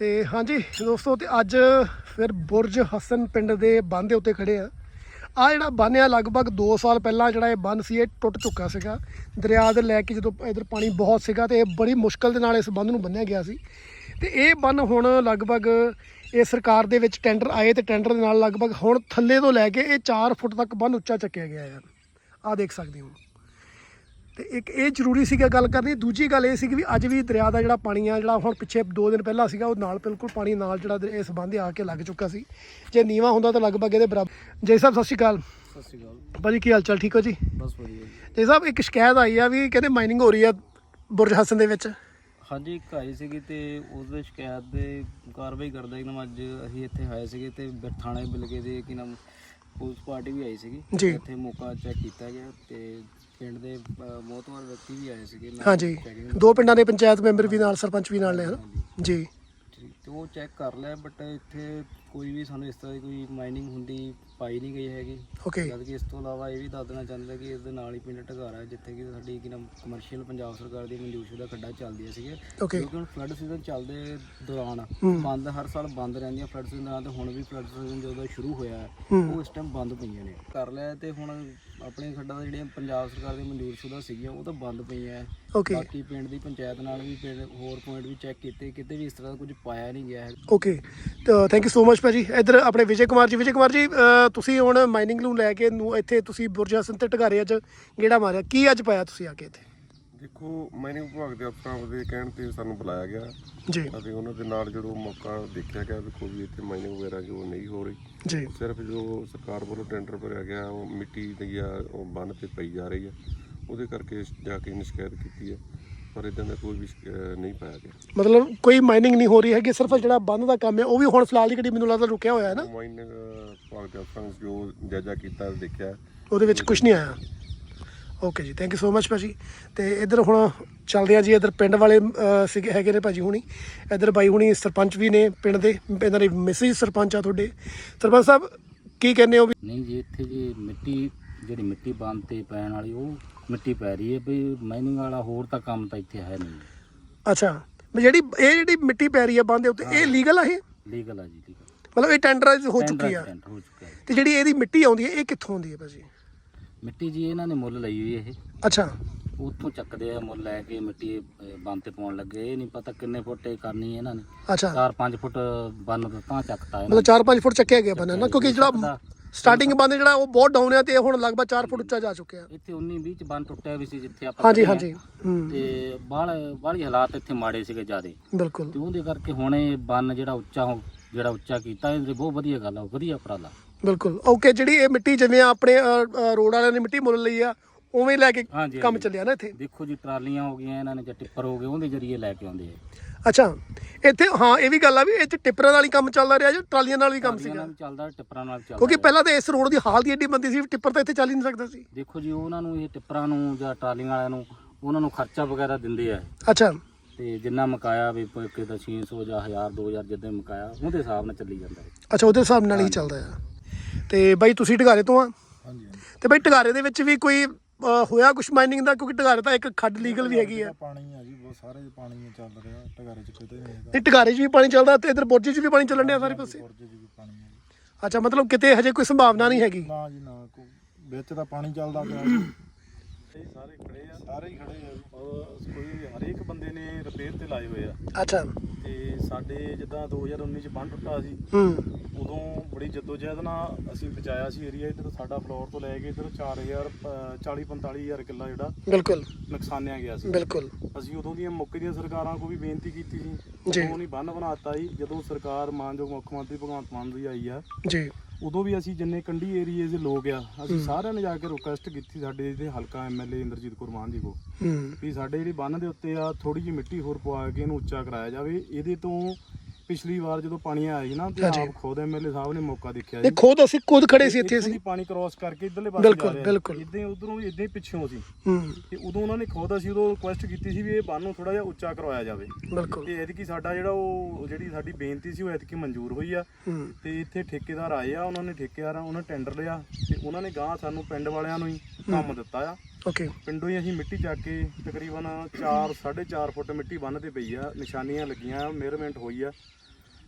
ਤੇ ਹਾਂਜੀ ਦੋਸਤੋ ਤੇ ਅੱਜ ਫਿਰ ਬੁਰਜ ਹਸਨ ਪਿੰਡ ਦੇ ਬੰਨ ਦੇ ਉੱਤੇ ਖੜੇ ਆ। ਆ ਜਿਹੜਾ ਬੰਨ ਆ ਲਗਭਗ 2 ਸਾਲ ਪਹਿਲਾਂ ਜਿਹੜਾ ਇਹ ਬੰਨ ਸੀ, ਇਹ ਟੁੱਟ ਚੁੱਕਾ ਸੀਗਾ। ਦਰਿਆ ਦੇ ਲੈ ਕੇ ਜਦੋਂ ਇਧਰ ਪਾਣੀ ਬਹੁਤ ਸੀਗਾ ਤੇ ਇਹ ਬੜੀ ਮੁਸ਼ਕਲ ਦੇ ਨਾਲ ਇਸ ਬੰਨ ਨੂੰ ਬੰਨਿਆ ਗਿਆ ਸੀ। ਤੇ ਇਹ ਬੰਨ ਹੁਣ ਲਗਭਗ ਇਹ ਸਰਕਾਰ ਦੇ ਵਿੱਚ ਟੈਂਡਰ ਆਏ ਤੇ ਟੈਂਡਰ ਦੇ ਨਾਲ ਲਗਭਗ ਹੁਣ ਥੱਲੇ ਤੋਂ ਲੈ ਕੇ ਇਹ 4 ਫੁੱਟ ਤੱਕ ਬੰਨ ਉੱਚਾ ਚੱਕਿਆ ਗਿਆ ਹੈ ਆ ਦੇਖ ਸਕਦੇ ਹੋ। ਤੇ ਇੱਕ ਇਹ ਜ਼ਰੂਰੀ ਸੀਗਾ ਗੱਲ ਕਰਨੀ ਦੂਜੀ ਗੱਲ ਇਹ ਸੀ ਕਿ ਵੀ ਅੱਜ ਵੀ ਦਰਿਆ ਦਾ ਜਿਹੜਾ ਪਾਣੀ ਆ ਜਿਹੜਾ ਹੁਣ ਪਿੱਛੇ 2 ਦਿਨ ਪਹਿਲਾਂ ਸੀਗਾ ਉਹ ਨਾਲ ਬਿਲਕੁਲ ਪਾਣੀ ਨਾਲ ਜਿਹੜਾ ਇਸ ਬੰਦੇ ਆ ਕੇ ਲੱਗ ਚੁੱਕਾ ਸੀ। ਜੇ ਨੀਵਾ ਹੁੰਦਾ ਤਾਂ ਲਗਭਗ ਇਹਦੇ ਬਰਾਬਰ ਜੈ ਸਾਹਿਬ ਸਤਿ ਸ਼੍ਰੀ ਅਕਾਲ। ਸਤਿ ਸ਼੍ਰੀ ਅਕਾਲ। ਭਾਜੀ ਕੀ ਹਾਲ ਚਾਲ ਠੀਕ ਹੋ ਜੀ? ਬਸ ਵਧੀਆ ਜੀ। ਸਾਹਿਬ ਇੱਕ ਸ਼ਿਕਾਇਤ ਆਈ ਆ ਵੀ ਕਹਿੰਦੇ ਮਾਈਨਿੰਗ ਹੋ ਰਹੀ ਆ ਬੁਰਜ ਹਸਨ ਦੇ ਵਿੱਚ। ਹਾਂਜੀ ਇੱਕ ਆਈ ਸੀਗੀ ਤੇ ਉਸ ਦੇ ਸ਼ਿਕਾਇਤ ਦੇ ਕਾਰਵਾਈ ਕਰਦਾ ਇੱਕਦਮ ਅੱਜ ਅਸੀਂ ਇੱਥੇ ਆਏ ਸੀਗੇ ਤੇ ਥਾਣੇ ਬਿਲਗੇ ਦੇ ਕਿ ਨਾਮ ਪੁਲਿਸ ਪਾਰਟੀ ਵੀ ਆਈ ਸੀਗੀ। ਇੱਥੇ ਮੌਕਾ ਚੈੱਕ ਕੀਤਾ ਗਿਆ ਤੇ ਪਿੰਡ ਦੇ ਅ, ਮੋਹਤਵਾਰ ਵਿਅਕਤੀ ਵੀ ਆਏ ਸੀਗੇ ਹਾਂਜੀ। ਦੋ ਪਿੰਡਾਂ ਦੇ ਪੰਚਾਇਤ ਮੈਂਬਰ ਵੀ ਨਾਲ ਸਰਪੰਚ ਵੀ ਨਾਲ ਨੇ ਹਨਾ। ਜੀ। ਤੇ ਉਹ ਚੈੱਕ ਕਰ ਲਿਆ ਬਟ ਇੱਥੇ ਕੋਈ ਵੀ ਸਾਨੂੰ ਇਸ ਤਰ੍ਹਾਂ ਦੀ ਕੋਈ ਮਾਈਨਿੰਗ ਹੁੰਦੀ ਪਾਈ ਨਹੀਂ ਗਈ ਹੈਗੀ। ਓਕੇ ਜਦ ਕਿ ਇਸ ਤੋਂ ਇਲਾਵਾ ਇਹ ਵੀ ਦੱਸ ਦੇਣਾ ਚਾਹੁੰਦਾ ਕਿ ਇਸ ਦੇ ਨਾਲ ਹੀ ਪਿੰਡ ਢਗਾਰਾ ਹੈ ਜਿੱਥੇ ਕਿ ਸਾਡੀ ਕਿ ਕਮਰਸ਼ੀਅਲ ਪੰਜਾਬ ਸਰਕਾਰ ਦੀ ਮਨਜ਼ੂਰ ਖੱਡਾ ਚੱਲਦੀਆਂ ਸੀਗੇ। ਓਕੇ ਕਿਉਂਕਿ ਹੁਣ ਫਲੱਡ ਸੀਜ਼ਨ ਚੱਲਦੇ ਦੌਰਾਨ ਹੂੰ। ਬੰਦ ਹਰ ਸਾਲ ਬੰਦ ਰਹਿੰਦੀਆਂ ਫਲੱਡ ਸੀਜ਼ਨ ਦੌਰਾਨ ਤੇ ਹੁਣ ਵੀ ਫਲੱਡ ਸੀਜ਼ਨ ਜਦੋਂ ਸ਼ੁਰੂ ਹੋਇਆ ਹੈ, ਹੂੰ। ਉਹ ਇਸ ਟਾਈਮ ਬੰਦ ਪਈਆਂ ਨੇ। ਕਰ ਲਿਆ ਤੇ ਹੁਣ ਆਪਣੇ ਖੱਡਾਂ ਦਾ ਜਿਹੜੀਆਂ ਪੰਜਾਬ ਸਰਕਾਰ ਦੀ ਮਨਜ਼ੂਰ ਸ਼ੁਦਾ ਸੀਗੀਆਂ ਉਹ ਤਾਂ ਬੰਦ ਪਈਆਂ ਓਕੇ ਬਾਕੀ ਪਿੰਡ ਦੀ ਪੰਚਾਇਤ ਨਾਲ ਵੀ ਪਿੰਡ ਹੋਰ ਪੁਆਇੰਟ ਵੀ ਚੈੱਕ ਕੀਤੇ ਕਿਤੇ ਵੀ ਇਸ ਤਰ੍ਹਾਂ ਦਾ ਕੁਝ ਪਾਇਆ ਨਹੀਂ ਗਿਆ ਹੈ ਓਕੇ ਤਾਂ ਥੈਂਕ ਯੂ ਸੋ ਮਚ ਭਾਜੀ। ਇੱਧਰ ਆਪਣੇ ਵਿਜੇ ਕੁਮਾਰ ਜੀ ਵਿਜੇ ਕੁਮਾਰ ਜੀ ਤੁਸੀਂ ਹੁਣ ਮਾਈਨਿੰਗ ਨੂੰ ਲੈ ਕੇ ਨੂੰ ਇੱਥੇ ਤੁਸੀਂ ਬੁਰਜ ਹਸਨ ਤੇ ਢਗਾਰੇ ਅੱਜ ਗੇੜਾ ਮਾਰਿਆ। ਕੀ ਅੱਜ ਪਾਇਆ ਤੁਸੀਂ ਆ ਕੇ ਇੱਥੇ? ਦੇਖੋ ਮਾਈਨਿੰਗ ਵਿਭਾਗ ਦੇ ਅਫਸਰਾਂ ਦੇ ਕਹਿਣ ਤੇ ਸਾਨੂੰ ਬੁਲਾਇਆ ਗਿਆ। ਜੀ। ਅਤੇ ਉਹਨਾਂ ਦੇ ਨਾਲ ਜਦੋਂ ਮੌਕਾ ਦੇਖਿਆ ਗਿਆ ਵੀ ਕੋਈ ਇੱਥੇ ਮਾਈਨਿੰਗ ਵਗੈਰਾ ਜੋ ਨਹੀਂ ਹੋ ਰਹੀ ਜੀ। ਸਿਰਫ ਜੋ ਸਰਕਾਰ ਵੱਲੋਂ ਟੈਂਡਰ ਭਰਿਆ ਗਿਆ ਉਹ ਮਿੱਟੀ ਦੀ ਆ ਉਹ ਬੰਨ ਤੇ ਪਈ ਜਾ ਰਹੀ ਆ। ਉਹਦੇ ਕਰਕੇ ਜਾ ਕੇ ਇਹਨੇ ਸ਼ਿਕਾਇਤ ਕੀਤੀ ਹੈ ਪਰ ਇਦਾਂ ਦਾ ਕੋਈ ਵੀ ਨਹੀਂ ਪਾਇਆ ਗਿਆ। ਮਤਲਬ ਕੋਈ ਮਾਈਨਿੰਗ ਨਹੀਂ ਹੋ ਰਹੀ ਹੈਗੀ ਸਿਰਫ ਜਿਹੜਾ ਬੰਦ ਦਾ ਕੰਮ ਹੈ ਉਹ ਵੀ ਹੁਣ ਫਿਲਹਾਲ ਦੀ ਘੜੀ ਮੈਨੂੰ ਲੱਗਦਾ ਰੁਕਿਆ ਹੋਇਆ ਹੈ ਨਾ। ਮਾਈਨਿੰਗ ਵਿਭਾਗ ਦੇ ਅਫਸਰਾਂ ਨੇ ਜੋ ਜਾਇਜ਼ਾ ਕੀਤਾ ਦੇਖਿਆ। ਉਹਦੇ ਵਿੱਚ ਕੁਝ ਨਹੀਂ ਆਇਆ। ਓਕੇ ਜੀ ਥੈਂਕ ਯੂ ਸੋ ਮਚ ਭਾਜੀ। ਤੇ ਇੱਧਰ ਹੁਣ ਚੱਲਦੇ ਆ ਜੀ ਇੱਧਰ ਪਿੰਡ ਵਾਲੇ ਅਹ, ਸੀਗੇ ਹੈਗੇ ਨੇ ਭਾਜੀ ਹੁਣੀ। ਇੱਧਰ ਬਾਈ ਹੁਣੀ ਸਰਪੰਚ ਵੀ ਨੇ ਪਿੰਡ ਦੇ। ਇਹਨਾਂ ਦੇ ਮੈਸੇਜ ਸਰਪੰਚ ਆ ਤੁਹਾਡੇ। ਸਰਪੰਚ ਸਾਹਿਬ ਕੀ ਕਹਿੰਦੇ ਹੋ ਵੀ? ਨਹੀਂ ਜੀ ਇੱਥੇ ਜੀ ਮਿੱਟੀ ਜਿਹੜੀ ਮਿੱਟੀ ਬੰਦ ਤੇ ਪੈਣ ਵਾਲੀ ਉਹ ਮਿੱਟੀ ਪੈ ਰਹੀ ਹੈ ਵੀ ਮਾਈਨਿੰਗ ਵਾਲਾ ਹੋਰ ਤਾਂ ਕੰਮ ਤਾਂ ਇੱਥੇ ਹੈ ਨਹੀਂ। ਅੱਛਾ ਵੀ ਜਿਹੜੀ ਇਹ ਜਿਹੜੀ ਮਿੱਟੀ ਪੈ ਰਹੀ ਬੰਦ ਦੇ ਉੱਤੇ ਇਹ ਲੀਗਲ ਆ ਇਹ? ਲੀਗਲ ਆ ਜੀ ਲੀਗਲ ਮਤਲਬ ਇਹ ਟੈਂਡਰਾਈਜ਼ ਹੋ ਚੁੱਕੀ ਆ? ਹੋ ਚੁੱਕਾ ਹੈ ਤੇ ਜਿਹੜੀ ਇਹਦੀ ਮਿੱਟੀ ਆਉਂਦੀ ਹੈ ਇਹ ਕਿੱਥੋਂ ਆਉਂਦੀ ਹੈ ਭਾਜੀ? ਮਿੱਟੀ ਜੀ ਇਹਨਾਂ ਨੇ ਮੁੱਲ ਲਈ ਹੋਈ ਇਹ। ਅੱਛਾ। ਉੱਥੋਂ ਚੱਕਦੇ ਆ ਮੁੱਲ ਲੈ ਕੇ ਮਿੱਟੀ ਬੰਦ ਤੇ ਪਾਉਣ ਲੱਗੇ। ਇਹ ਨਹੀਂ ਪਤਾ ਕਿੰਨੇ ਫੁੱਟ ਇਹ ਕਰਨੀ ਇਹਨਾਂ ਨੇ। ਅੱਛਾ। 4-5 ਫੁੱਟ ਬੰਨ ਤਾਂ ਚੱਕਤਾ ਇਹਨਾਂ ਮਤਲਬ 4-5 ਫੁੱਟ ਚੱਕਿਆ ਗਿਆ ਬੰਨਾ ਨਾ ਕਿਉਂਕਿ ਜਿਹੜਾ। ਸਟਾਰਟਿੰਗ ਬੰਦ ਜਿਹੜਾ ਉਹ ਬਹੁਤ ਡਾਊਨ ਆ ਤੇ ਇਹ ਹੁਣ ਲਗਭਗ 4 ਫੁੱਟ ਉੱਚਾ ਜਾ ਚੁੱਕਿਆ। ਇੱਥੇ 19-20 ਚ ਬੰਨ ਟੁੱਟਿਆ ਵੀ ਸੀ ਜਿੱਥੇ ਆਪਾਂ ਹਾਂਜੀ ਖੜੇ ਹਾਂਜੀ। ਹੂੰ। ਤੇ ਬਾਹਲ ਬਾਹਲੀ ਹਾਲਾਤ ਇੱਥੇ ਮਾੜੇ ਸੀਗੇ ਜਿਆਦੇ। ਬਿਲਕੁਲ। ਤੇ ਉਹਦੇ ਕਰਕੇ ਹੁਣ ਇਹ ਬੰਨ ਜਿਹੜਾ ਉੱਚਾ ਹੋ ਜਿਹੜਾ ਉੱਚਾ ਕੀਤਾ ਇਹ ਬਹੁਤ ਵਧੀਆ ਗੱਲ ਆ ਵਧੀਆ ਉਪਰਾਲਾ। ਬਿਲਕੁਲ। ਓਕੇ ਜਿਹੜੀ ਇਹ ਮਿੱਟੀ ਜਿਵੇਂ ਆਪਣੇ ਅ, ਅ, ਰੋਡ ਵਾਲਿਆਂ ਨੇ ਮਿੱਟੀ ਮੁੱਲ ਲਈ ਆ ਉਵੇਂ ਲੈ ਕੇ ਹਾਂਜੀ, ਕੰਮ ਹਾਂਜੀ। ਚੱਲਿਆ ਨਾ ਇੱਥੇ? ਦੇਖੋ ਜੀ ਟਰਾਲੀਆਂ ਹੋ ਗਈਆਂ ਇਹਨਾਂ ਨੇ ਜਾਂ ਟਿੱਪਰ ਹੋ ਗਏ ਉਹਦੇ ਜਰੀਏ ਲੈ ਕੇ ਆਉਂਦੇ ਆ। ਅੱਛਾ ਇੱਥੇ ਹਾਂ ਇਹ ਵੀ ਗੱਲ ਆ ਵੀ ਇਹ ਚ ਟਿੱਪਰਾਂ ਨਾਲ ਹੀ ਕੰਮ ਚੱਲਦਾ ਰਿਹਾ ਜਾਂ ਟਰਾਲੀਆਂ ਨਾਲ ਵੀ ਕੰਮ ਟਰਾਲੀਆਂ ਸੀਗਾ? ਨਾਲ ਵੀ ਚੱਲਦਾ ਟਿੱਪਰਾਂ ਨਾਲ ਵੀ ਚੱਲਦਾ ਕਿਉਂਕਿ। ਪਹਿਲਾਂ ਤਾਂ ਇਸ ਰੋਡ ਦੀ ਹਾਲਤ ਹੀ ਏਡੀ ਮੰਦੀ ਸੀ ਵੀ ਟਿੱਪਰ ਤਾਂ ਇੱਥੇ ਚੱਲ ਹੀ ਨਹੀਂ ਸਕਦਾ ਸੀ। ਦੇਖੋ ਜੀ ਉਹਨਾਂ ਨੂੰ ਇਹ ਟਿੱਪਰਾਂ ਨੂੰ ਜਾਂ ਟਰਾਲੀਆਂ ਵਾਲਿਆਂ ਨੂੰ ਉਹਨਾਂ ਨੂੰ ਖਰਚਾ ਵਗੈਰਾ ਦਿੰਦੇ ਆ। ਅੱਛਾ। ਤੇ ਜਿੰਨਾ ਮਕਾਇਆ ਵੀ ਪ- ਕਿਤੇ 600 ਜਾਂ 1000 2000 ਜਿੱਦਾਂ ਮਕਾਇਆ ਉਹਦੇ ਹਿਸਾਬ ਨਾਲ ਚੱਲੀ ਜਾਂਦਾ ਹੈ। ਅੱਛਾ ਉਹਦੇ ਹਿਸਾਬ ਨਾਲ ਹੀ ਚੱਲਦਾ ਆ। ਤੇ ਬਾਈ ਤੁਸੀਂ ਢਗਾਰੇ ਤੋਂ ਆ? ਹਾਂਜੀ ਹਾਂਜੀ। ਤੇ ਬਾਈ ਢਗਾਰੇ ਦੇ ਵਿੱਚ ਵੀ ਕੋਈ ਹੋਇਆ ਕੁਝ ਮਾਈਨਿੰਗ ਦਾ? ਕਿਉਂਕਿ ਢਗਾਰੇ ਤਾਂ ਇੱਕ ਖੱਡ ਲੀਗਲ ਵੀ ਹੈਗੀ ਆ। ਪਾਣੀ ਆ ਜੀ ਬਹੁਤ ਸਾਰੇ ਪਾਣੀ ਚੱਲ ਰਿਹਾ। ਟਗਾਰੇ ਚ ਕਿਤੇ ਨਹੀਂ ਹੈਗਾ। ਤੇ ਢਗਾਰੇ 'ਚ ਵੀ ਪਾਣੀ ਚੱਲਦਾ ਤੇ ਇਧਰ ਬੁਰਜੇ 'ਚ ਵੀ ਪਾਣੀ ਚੱਲਣ ਡਿਆ ਸਾਰੇ ਪਾਸੇ? ਬੁਰਜ ਚ ਵੀ ਪਾਣੀ ਹੈ ਜੀ। ਅੱਛਾ ਮਤਲਬ ਕਿਤੇ ਹਜੇ ਕੋਈ ਸੰਭਾਵਨਾ ਨਹੀਂ ਹੈਗੀ? ਨਾ ਜੀ ਨਾ ਕੋ ਵਿੱਚ ਤਾਂ ਪਾਣੀ ਚੱਲਦਾ ਪਿਆ। ਜੀ ਸਾਰੇ ਖੜੇ ਆ। ਸਾਰੇ ਹੀ ਖੜੇ ਆ। ਜੀ ਔਰ ਕੋਈ ਹਰੇਕ ਬੰਦੇ ਨੇ ਰਿਪੇਅਰ ਤੇ ਲਾਏ ਹੋਏ ਆ। ਅੱਛਾ। ਤੇ ਸਾਡੇ ਜਿੱਦਾਂ 2019 ਚ ਬੰਨ ਟੁੱਟਾ ਸੀ ਹੂੰ। ਉਦੋਂ ਬੜੀ ਜਦੋਜਹਿਦ ਨਾਲ ਅਸੀਂ ਬਚਾਇਆ ਸੀ ਏਰੀਆ ਇੱਧਰ ਸਾਡਾ ਫਲੋਰ ਤੋਂ ਲੈ ਕੇ ਇੱਧਰ 4000 40 45000 ਕਿੱਲਾ ਜਿਹੜਾ ਬਿਲਕੁਲ। ਨੁਕਸਾਨਿਆ ਗਿਆ ਸੀ। ਬਿਲਕੁਲ। ਅਸੀਂ ਉਦੋਂ ਦੀਆਂ ਮੌਕੇ ਦੀਆਂ ਸਰਕਾਰਾਂ ਕੋਲ ਵੀ ਬੇਨਤੀ ਕੀਤੀ ਸੀ ਜੀ। ਉਦੋਂ ਨਹੀਂ ਬੰਨ ਬਣਾਤਾ ਸੀ ਜਦੋਂ ਸਰਕਾਰ ਮਾਨਯੋਗ ਮੁੱਖ ਮੰਤਰੀ ਭਗਵੰਤ ਮਾਨ ਦੀ ਆਈ ਆ ਜੀ। ਉਦੋਂ ਵੀ ਅਸੀਂ ਜਿੰਨੇ ਕੰਢੀ ਏਰੀਏ ਦੇ ਲੋਕ ਆ ਅਸੀਂ ਸਾਰਿਆਂ ਨੇ ਜਾ ਕੇ ਰਿਕੁਐਸਟ ਕੀਤੀ ਸਾਡੇ ਇਹਦੇ ਹਲਕਾ ਐਮਐਲਏ ਇੰਦਰਜੀਤ ਕੌਰ ਮਾਨ ਜੀ ਕੋ ਵੀ ਸਾਡੇ ਜਿਹੜੀ ਬੰਨ ਦੇ ਉੱਤੇ ਆ ਥੋੜੀ ਜਿਹੀ ਮਿੱਟੀ ਹੋਰ ਪਵਾ ਕੇ ਇਹਨੂੰ ਉੱਚਾ ਕਰਾਇਆ ਜਾਵੇ। ਇਹਦੇ ਤੋਂ ਪਿਛਲੀ ਵਾਰ ਜਦੋਂ ਪਾਣੀ ਆਇਆ ਸੀ ਨਾ ਤੇ ਹਾਂਜੀ। ਆਪ ਖੁਦ ਐਮਐਲਏ ਸਾਹਿਬ ਨੇ ਮੌਕਾ ਦੇਖਿਆ ਇਹ ਖੁਦ ਅਸੀਂ ਖੁਦ ਖੜੇ ਸੀ ਇੱਥੇ ਇੱਥੋਂ ਅਸੀਂ। ਪਾਣੀ ਕ੍ਰਾਸ ਕਰਕੇ ਇਧਰਲੇ ਪਾਸੇ ਬਿਲਕੁਲ, ਬਿਲਕੁਲ। ਇਦਾਂ ਉਧਰੋਂ ਵੀ ਇਦਾਂ ਹੀ ਪਿੱਛੋਂ ਸੀ ਹੂੰ। ਤੇ ਉਦੋਂ ਉਹਨਾਂ ਨੇ ਖੁਦ ਅਸੀਂ ਉਦੋਂ ਰਿਕੁਐਸਟ ਕੀਤੀ ਸੀ ਵੀ ਇਹ ਬੰਨ ਨੂੰ ਥੋੜਾ ਜਿਹਾ ਉੱਚਾ ਕਰਵਾਇਆ ਜਾਵੇ। ਬਿਲਕੁਲ। ਤੇ ਐਤਕੀ ਸਾਡਾ ਜਿਹੜਾ ਉਹ ਜਿਹੜੀ ਸਾਡੀ ਬੇਨਤੀ ਸੀ ਉਹ ਐਤਕੀ ਮਨਜ਼ੂਰ ਹੋਈ ਆ। ਹੂੰ। ਤੇ ਇੱਥੇ ਠੇਕੇਦਾਰ ਆਏ ਆ ਉਹਨਾਂ ਨੇ ਠੇਕੇਦਾਰਾਂ ਉਹਨਾਂ ਟੈਂਡਰ ਲਿਆ ਤੇ ਉਹਨਾਂ ਨੇ ਗਾਂ ਸਾਨੂੰ ਪਿੰਡ ਵਾਲਿਆਂ ਨੂੰ ਹੀ। ਕੰਮ ਦਿੱਤਾ ਆ। ਓਕੇ ਪਿੰਡੋਂ ਹੀ ਅਸੀਂ ਮਿੱਟੀ ਚੱਕ ਕੇ ਤਕਰੀਬਨ 4 4.5 ਫੁੱਟ ਮਿੱਟੀ ਬੰਨ ਪਈ ਆ। ਨਿਸ਼ਾਨੀਆਂ ਲੱਗੀਆਂ ਮੇਅਰਮੈਂਟ ਹੋਈ ਆ।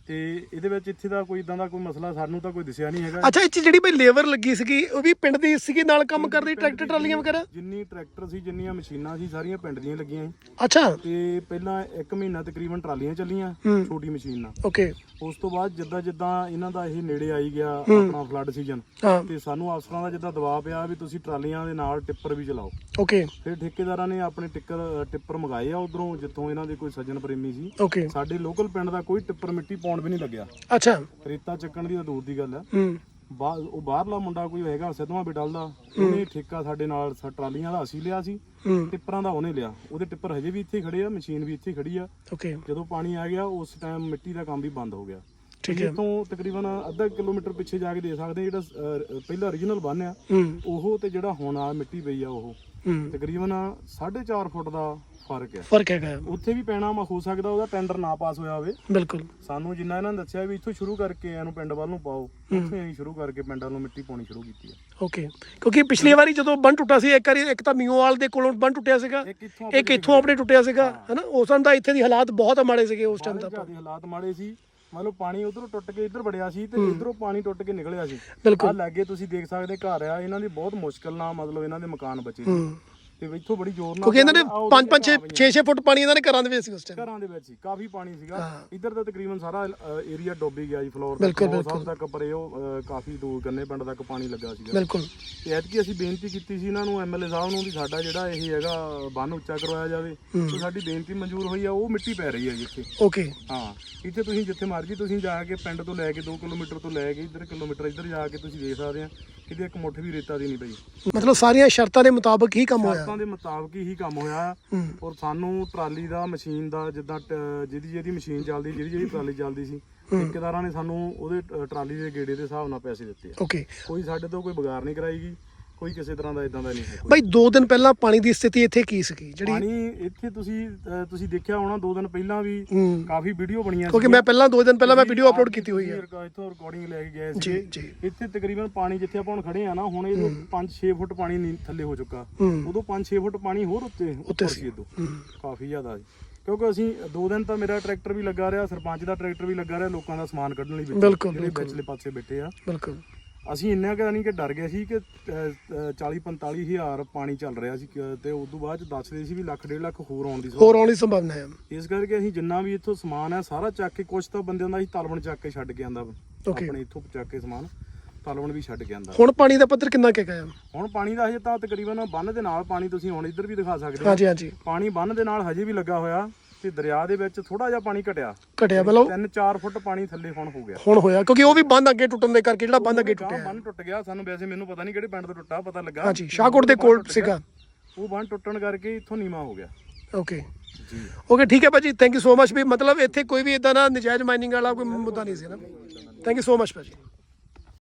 ਤੇ ਇਹਦੇ ਵਿੱਚ ਇੱਥੇ ਦਾ ਕੋਈ ਇਦਾਂ ਦਾ ਕੋਈ ਮਸਲਾ ਸਾਨੂੰ ਤਾਂ ਕੋਈ ਦਿਸਿਆ ਨਹੀਂ ਹੈਗਾ। ਅੱਛਾ 'ਚ ਜਿਹੜੀ ਬਈ ਲੇਬਰ ਲੱਗੀ ਸੀਗੀ ਉਹ ਵੀ ਪਿੰਡ ਦੀ ਸੀਗੀ ਨਾਲ ਕੰਮ ਕਰਦੀ ਟਰੈਕਟਰ ਟਰਾਲੀਆਂ ਵਗੈਰਾ? ਜਿੰਨੀ ਟਰੈਕਟਰ ਸੀ ਜਿੰਨੀਆਂ ਮਸ਼ੀਨਾਂ ਸੀ ਸਾਰੀਆਂ ਪਿੰਡ ਦੀਆਂ ਲੱਗੀਆਂ ਸੀ। ਅੱਛਾ। ਤੇ ਪਹਿਲਾਂ 1 ਮਹੀਨਾ ਤਕਰੀਬਨ ਟਰਾਲੀਆਂ ਚੱਲੀਆਂ। ਛੋਟੀ ਮਸ਼ੀਨ ਨਾਲ। ਓਕੇ। ਉਸ ਤੋਂ ਬਾਅਦ ਜਿੱਦਾਂ ਜਿੱਦਾਂ ਇਹਨਾਂ ਦਾ ਇਹ ਨੇੜੇ ਆਈ ਗਿਆ ਆਪਣਾ ਫਲੱਡ ਸੀਜ਼ਨ ਤੇ ਸਾਨੂੰ ਅਫਸਰਾਂ ਦਾ ਜਿੱਦਾਂ ਦਬਾਅ ਪਿਆ ਵੀ ਤੁਸੀਂ ਟਰਾਲੀਆਂ ਦੇ ਨਾਲ ਟਿੱਪਰ ਵੀ ਚਲਾਓ। ਓਕੇ। ਫਿਰ ਠੇਕੇਦਾਰਾਂ ਨੇ ਆਪਣੇ ਟਿੱਕਰ ਟਿੱਪਰ ਮੰਗਾਏ ਆ ਉਧਰੋਂ ਜਿੱਥੋਂ ਇਹਨਾਂ ਦੇ ਕੋਈ ਸੱਜਣ ਪ੍ਰੇਮੀ ਸੀ। ਓਕੇ। ਸਾਡੇ ਲੋਕਲ ਪਿੰਡ ਦਾ ਕੋਈ ਟਿੱਪਰ ਮਿੱਟੀ ਪਾਉਣ ਵੀ ਨਹੀਂ ਲੱਗਿਆ। ਅੱਛਾ। ਰੇਤਾ ਚੱਕਣ ਦੀ ਤਾਂ ਦੂਰ ਦੀ ਗੱਲ ਹੂੰ। ਬਾ- ਉਹ ਬਾਹਰਲਾ ਮੁੰਡਾ ਕੋਈ ਹੈਗਾ ਸਿੱਧਵਾਂ ਬਿਟਲ ਦਾ ਉਹਨੇ ਠੇਕਾ ਸਾਡੇ ਨਾਲ ਸ- ਟਰਾਲੀਆਂ ਦਾ ਅਸੀਂ ਲਿਆ ਸੀ। ਹੂੰ। ਟਿੱਪਰਾਂ ਦਾ ਉਹਨੇ ਲਿਆ। ਉਹਦੇ ਟਿੱਪਰ ਹਜੇ ਵੀ ਇੱਥੇ ਹੀ ਖੜੇ ਆ ਮਸ਼ੀਨ ਵੀ ਇੱਥੇ ਹੀ ਖੜੀ ਆ। ਓਕੇ। ਜਦੋਂ ਪਾਣੀ ਆ ਗਿਆ ਉਸ ਟਾਈਮ ਮਿੱਟੀ ਦਾ ਕੰਮ ਵੀ ਬੰਦ ਹੋ ਗਿਆ। ਠੀਕ ਹੈ। ਇੱਥੋਂ ਤਕਰੀਬਨ ਅੱਧਾ ਕਿਲੋਮੀਟਰ ਪਿੱਛੇ ਜਾ ਕੇ ਦੇ ਸਕਦੇ ਜਿਹੜਾ ਅਹ, ਪਹਿਲਾ origignal ਬੰਨ ਆ। ਹੂੰ। ਉਹ ਤੇ ਜਿਹੜਾ ਹੁਣ ਆ ਮਿੱਟੀ ਪਈ ਆ ਉਹ। ਹੂੰ ਤਕਰੀਬਨ 4.5 ਫੁੱਟ ਦਾ ਫ਼ਰਕ ਹੈ। ਫ਼ਰਕ ਹੈਗਾ। ਉੱਥੇ ਵੀ ਪੈਣਾ ਮ- ਹੋ ਸਕਦਾ ਉਹਦਾ ਟੈਂਡਰ ਨਾ ਪਾਸ ਹੋਇਆ ਹੋਵੇ। ਬਿਲਕੁਲ। ਸਾਨੂੰ ਜਿੰਨਾ ਇਹਨਾਂ ਨੇ ਦੱਸਿਆ ਵੀ ਇੱਥੋਂ ਸ਼ੁਰੂ ਕਰਕੇ ਇਹਨੂੰ ਪਿੰਡ ਵੱਲ ਨੂੰ ਪਾਓ ਉੱਥੇ ਅਸੀਂ ਸ਼ੁਰੂ ਕਰਕੇ ਪਿੰਡ ਨੂੰ ਮਿੱਟੀ ਪਾਉਣੀ ਸ਼ੁਰੂ ਕੀਤੀ ਹੈ। ਓਕੇ। ਕਿਉਂਕਿ ਪਿਛਲੀ ਵਾਰੀ ਜਦੋਂ ਬੰਨ ਟੁੱਟਾ ਸੀ ਇੱਕ ਵਾਰੀ ਇੱਕ ਤਾਂ ਮੀਓਵਾਲ ਦੇ ਕੋਲੋਂ ਬੰਨ ਟੁੱਟਿਆ ਸੀਗਾ। ਇੱਕ ਇੱਥੋਂ ਆਪਣੇ ਟੁੱਟਿਆ ਸੀਗਾ ਹਨਾ? ਉਸ ਦਾ ਇੱਥੇ ਦੀ ਹਾਲਾਤ ਬਹੁਤ ਮਾੜੇ ਸੀਗੇ ਉਸ ਟਾਈਮ ਦਾ ਹਾਲਾਤ ਮਾੜੇ ਸੀ। ਮੰਨ ਲਓ ਪਾਣੀ ਉਧਰੋਂ ਟੁੱਟ ਕੇ ਇੱਧਰ ਵੜਿਆ ਸੀ ਤੇ ਇਧਰੋਂ ਪਾਣੀ ਟੁੱਟ ਕੇ ਨਿਕਲਿਆ ਸੀ। ਬਿਲਕੁਲ। ਆ ਲਾਗੇ ਤੁਸੀਂ ਦੇਖ ਸਕਦੇ ਘਰ ਆ ਇਹਨਾਂ ਦੀ ਬਹੁਤ ਮੁਸ਼ਕਲ ਨਾਲ ਮਤਲਬ ਇਹਨਾਂ ਦੇ ਮਕਾਨ ਬਚੇ। ਸੀ ਤੇ ਇੱਥੋਂ ਬੜੀ ਜ਼ੋਰ ਨਾਲ ਕਿਉਂਕਿ ਇਹਨਾਂ ਨੇ ਆਹ ਉਦੋਂ 5 5 ਦੀਆਂ 6 6 ਫੁੱਟ ਪਾਣੀ ਇਹਨਾਂ ਨੇ ਘਰਾਂ ਦੇ ਵਿੱਚ ਸੀ ਉਸ ਟਾਈਮ ਘਰਾਂ ਦੇ ਵਿੱਚ ਸੀ ਕਾਫੀ ਪਾਣੀ ਸੀਗਾ। ਇੱਧਰ ਤਾਂ ਤਕਰੀਬਨ ਸਾਰਾ ਏਰੀਆ ਡੁੱਬ ਹੀ ਗਿਆ ਜੀ ਫਲੋਰ ਸਾਹਿਬ ਬਿਲਕੁਲ। ਤੱਕ ਪਰੇ ਉਹ ਕਾਫੀ ਦੂਰ ਗੰਨੇ ਪਿੰਡ ਤੱਕ ਪਾਣੀ ਲੱਗਾ ਸੀਗਾ। ਬਿਲਕੁਲ। ਤੇ ਐਤਕੀ ਅਸੀਂ ਬੇਨਤੀ ਕੀਤੀ ਸੀ ਇਹਨਾਂ ਨੂੰ ਐਮਐਲਏ ਸਾਹਿਬ ਨੂੰ ਵੀ ਸਾਡਾ ਜਿਹੜਾ ਇਹ ਹੈਗਾ ਬੰਨ ਉੱਚਾ ਕਰਵਾਇਆ ਜਾਵੇ। ਤੇ ਸਾਡੀ ਬੇਨਤੀ ਮਨਜ਼ੂਰ ਹੋਈ ਆ ਉਹ ਮਿੱਟੀ ਪੈ ਰਹੀ ਹੈ ਜਿੱਥੇ ਓਕੇ। ਹਾਂ ਇੱਥੇ ਤੁਸੀਂ ਜਿੱਥੇ ਮਰਜ਼ੀ ਤੁਸੀਂ ਜਾ ਕੇ ਪਿੰਡ ਤੋਂ ਲੈ ਕੇ 2 ਕਿਲੋਮੀਟਰ ਤੋਂ ਲੈ ਕੇ ਇੱਧਰ ਕਿਲੋਮੀਟਰ ਇੱਧਰ ਜਾ ਕੇ ਤੁਸੀਂ ਦੇਖ ਸਕਦੇ ਆ। ਕਿਤੇ ਇੱਕ ਮੁੱਠ ਵੀ ਰੇਤਾ ਦੀ ਨਹੀਂ ਪਈ। ਮਤਲਬ ਸਾਰੀਆਂ ਸ਼ਰਤਾਂ ਦੇ ਮੁਤਾਬਕ ਹੀ ਕੰਮ ਹੋਇਆ। ਸ਼ਰਤਾਂ ਦੇ ਮੁਤਾਬਕ ਹੀ ਕੰਮ ਹੋਇਆ ਔਰ ਸਾਨੂੰ ਟਰਾਲੀ ਦਾ ਮਸ਼ੀਨ ਦਾ ਜਿੱਦਾਂ ਟ- ਜਿਹਦੀ ਜਿਹਦੀ ਮਸ਼ੀਨ ਚੱਲਦੀ ਜਿਹਦੀ ਜਿਹਦੀ ਟਰਾਲੀ ਚੱਲਦੀ ਸੀ ਠੇਕੇਦਾਰਾਂ ਨੇ ਸਾਨੂੰ ਉਹਦੇ ਟ- ਟਰਾਲੀ ਦੇ ਗੇੜੇ ਦੇ ਹਿਸਾਬ ਨਾਲ ਪੈਸੇ ਦਿੱਤੇ ਆ। ਓਕੇ। ਕੋਈ ਸਾਡੇ ਤੋਂ ਕੋਈ ਬਗਾਰ ਨਹੀਂ ਕਰਾਈਗੀ ਕੋਈ ਕਿਸੇ ਤਰ੍ਹਾਂ ਦਾ ਇਦਾਂ ਦਾ ਨਹੀਂ ਹੈ ਕੋਈ। ਬਈ 2 ਦਿਨ ਪਹਿਲਾਂ ਪਾਣੀ ਦੀ ਸਥਿਤੀ ਇੱਥੇ ਕੀ ਸੀਗੀ? ਜਿਹੜੀ ਪਾਣੀ ਇੱਥੇ ਤੁਸੀਂ ਅਹ, ਤੁਸੀਂ ਦੇਖਿਆ ਹੋਣਾ ਦੋ ਦਿਨ ਪਹਿਲਾਂ ਵੀ ਹੂੰ। ਕਾਫੀ ਵੀਡੀਓ ਬਣੀਆਂ ਕਿਉਂਕਿ ਮੈਂ ਪਹਿਲਾਂ 2 ਦਿਨ ਪਹਿਲਾਂ ਮੈਂ ਵੀਡੀਓ ਅਪਲੋਡ ਕੀਤੀ ਹੋਈ ਹੈ ਇੱਥੋਂ ਰਿਕਾਰਡਿੰਗ ਲੈ ਕੇ ਗਏ ਜੀ ਸੀ ਜੀ। ਇੱਥੇ ਤਕਰੀਬਨ ਪਾਣੀ ਜਿੱਥੇ ਆਪਾਂ ਹੁਣ ਖੜੇ ਆ ਨਾ ਹੁਣ ਇਹ 5-6 ਫੁੱਟ ਪਾਣੀ ਨੀ- ਥੱਲੇ ਹੋ ਚੁੱਕਾ। ਹੂੰ। ਉਦੋਂ 5-6 ਫੁੱਟ ਪਾਣੀ ਹੋਰ ਉੱਤੇ ਉੱਪਰ ਸੀ। ਹੂੰ। ਕਾਫੀ ਜ਼ਿਆਦਾ ਸੀ। ਕਿਉਂਕਿ ਅਸੀਂ ਦੋ ਦਿਨ ਤਾਂ ਮੇਰਾ ਟਰੈਕਟਰ ਵੀ ਲੱਗਾ ਰਿਹਾ ਸਰਪੰਚ ਦਾ ਟਰੈਕਟਰ ਵੀ ਲੱਗਾ ਰਿਹਾ ਲੋਕਾਂ ਦਾ ਸਮਾਨ ਕੱਢਣ ਲਈ ਬਿਲਕੁਲ, ਜਿਹੜੇ ਬਿਲਕੁਲ। ਵਿਚਲੇ ਪਾਸੇ ਬੈਠੇ ਆ। ਬਿਲਕੁਲ। ਅਸੀਂ ਇੰਨਾ ਕਿ ਨਹੀਂ ਕਿ ਡਰ ਗਏ ਸੀ ਕਿ 40 45 ਹਜ਼ਾਰ ਪਾਣੀ ਚੱਲ ਰਿਹਾ ਸੀ ਤੇ ਉਸ ਤੋਂ ਬਾਅਦ ਚ ਦੱਸਦੇ ਸੀ ਵੀ ਲੱਖ ਡੇਢ ਲੱਖ ਹੋਰ ਆਉਣ ਦੀ ਹੋਰ ਆਉਣ ਦੀ ਸੰਭਾਵਨਾ ਹੈ। ਇਸ ਕਰਕੇ ਅਸੀਂ ਜਿੰਨਾ ਵੀ ਇੱਥੋਂ ਸਮਾਨ ਹੈ ਸਾਰਾ ਚੱਕ ਕੇ ਕੁਝ ਤਾਂ ਬੰਦਿਆਂ ਦਾ ਅਸੀਂ ਤਲਵਣ ਚੱਕ ਕੇ ਛੱਡ ਕੇ ਆਂਦਾ. ਆਪਣੇ ਇੱਥੋਂ ਚੱਕ ਕੇ ਸਮਾਨ ਤਲਵਣ ਵੀ ਛੱਡ ਕੇ ਆਂਦਾ। ਹੁਣ ਪਾਣੀ ਦਾ ਪੱਧਰ ਕਿੰਨਾ ਕੁ ਗਿਆ ਹੁਣ ਪਾਣੀ ਦਾ ਹਜੇ ਤਾਂ ਤਕਰੀਬਨ ਬੰਨ ਦੇ ਨਾਲ ਪਾਣੀ ਤੁਸੀਂ ਹੁਣ ਇੱਧਰ ਵੀ ਦਿਖਾ ਸਕਦੇ ਹੋ। ਹਾਂਜੀ ਹਾਂਜੀ। ਪਾਣੀ ਬੰਨ ਦੇ ਨਾਲ ਹਜੇ ਵੀ ਲੱਗਾ ਹੋਇਆ। ਤੇ ਦਰਿਆ ਦੇ ਵਿੱਚ ਥੋੜਾ ਜਿਹਾ ਪਾਣੀ ਘਟਿਆ। ਘਟਿਆ ਮਤਲਬ 3-4 ਫੁੱਟ ਪਾਣੀ ਥੱਲੇ ਹੁਣ ਹੋ ਗਿਆ। ਹੁਣ ਹੋਇਆ ਕਿਉਂਕਿ ਉਹ ਵੀ ਬੰਦ ਅੱਗੇ ਟੁੱਟਣ ਦੇ ਕਰਕੇ ਜਿਹੜਾ ਬੰਦ ਅੱਗੇ ਟੁੱਟਿਆ। ਬੰਨ ਟੁੱਟ ਗਿਆ ਸਾਨੂੰ ਵੈਸੇ ਮੈਨੂੰ ਪਤਾ ਨਹੀਂ ਕਿਹੜੇ ਪਿੰਡ ਤੋਂ ਟੁੱਟਾ ਪਤਾ ਲੱਗਾ। ਹਾਂਜੀ ਸ਼ਾਹਕੋਟ ਦੇ ਕੋਲ ਸੀਗਾ। ਉਹ ਬੰਨ ਟੁੱਟਣ ਕਰਕੇ ਇੱਥੋਂ ਨੀਵਾ ਹੋ ਗਿਆ। ਓਕੇ। ਜੀ। ਓਕੇ ਠੀਕ ਹੈ ਭਾਜੀ ਥੈਂਕ ਯੂ ਸੋ ਮਚ ਵੀ ਮਤਲਬ ਇੱਥੇ ਕੋਈ ਵੀ ਇਦਾਂ ਦਾ ਨਜਾਇਜ਼ ਮਾਈਨਿੰਗ ਵਾਲਾ ਕੋਈ ਮੁੱਦਾ ਨਹੀਂ ਸੀ ਨਾ। ਥੈਂਕ ਯੂ ਸੋ ਮਚ ਭਾਜੀ।